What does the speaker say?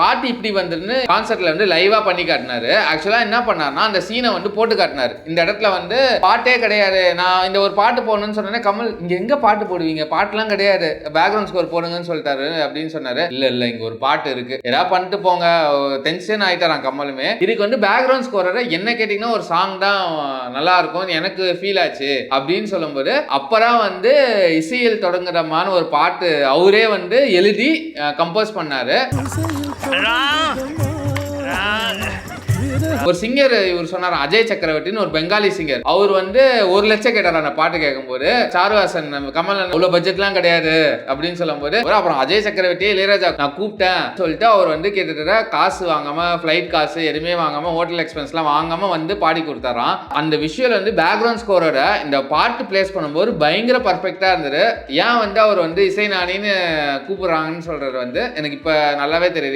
பாட்டு இப்படி வந்துன்னு கான்சர்ட்ல வந்து லைவா பண்ணி காட்டினாரு. ஆக்சுவலா என்ன பண்ணாருன்னா அந்த சீனை வந்து போட்டு காட்டினாரு. இந்த இடத்துல வந்து பாட்டே கிடையாது. நான் இந்த ஒரு பாட்டு போடணும்னு சொன்னேன் கமல் இங்க எங்க பாட்டு போடுவீங்க? பாட்டுலாம் கிடையாது. பேக்ரவுண்ட் ஸ்கோர் போடுங்கன்னு சொல்லிட்டாரு அப்படின்னு சொன்னாரு. இல்ல இல்ல இங்க ஒரு பாட்டு இருக்கு. ஏதாவது பண்ணிட்டு போங்க. டென்ஷன் ஆயிட்டாரான் கமலுமே. இதுக்கு வந்து பேக்ரவுண்ட் ஸ்கோரரை என்ன கேட்டீங்கன்னா ஒரு சாங் தான் நல்லா இருக்கும் எனக்கு ஃபீல் ஆச்சு அப்படின்னு சொல்லும்போது அப்பறம் வந்து இசையில் தொடங்குறமான ஒரு பாட்டு அவரே வந்து எழுதி கம்போஸ் பண்ணாரு. ஒரு சிங்கர் இவர் சொன்னார்? அஜய் சக்கரவர்த்தின்னு ஒரு பெங்காலி சிங்கர் அவர் வந்து ஒரு லட்சம் கேட்டார்? அந்த பாட்டு கேட்கும்போது சாருவாசன் நம்ம கமல் இவ்வளவு பட்ஜெட்லாம் கிடையாது அப்படின்னு சொல்லும்போது அப்புறம் அஜய் சக்கரவர்த்தியே இளையராஜா நான் கூப்பிட்டேன் சொல்லிட்டு அவர் வந்து கிட்டத்தட்ட காசு வாங்காம ஃபிளைட் காசு எதுவுமே வாங்காம ஹோட்டல் எக்ஸ்பென்ஸ்லாம் வாங்காம வந்து பாடி கொடுத்தாராம். அந்த விஷயம் வந்து பேக்ரவுண்ட் ஸ்கோரோட இந்த பாட்டு பிளேஸ் பண்ணும்போது பயங்கர பர்ஃபெக்டா இருந்தது. ஏன் வந்து அவர் வந்து இசை நானின்னு கூப்பிடுறாங்கன்னு சொல்றது வந்து எனக்கு இப்ப நல்லாவே தெரியுது.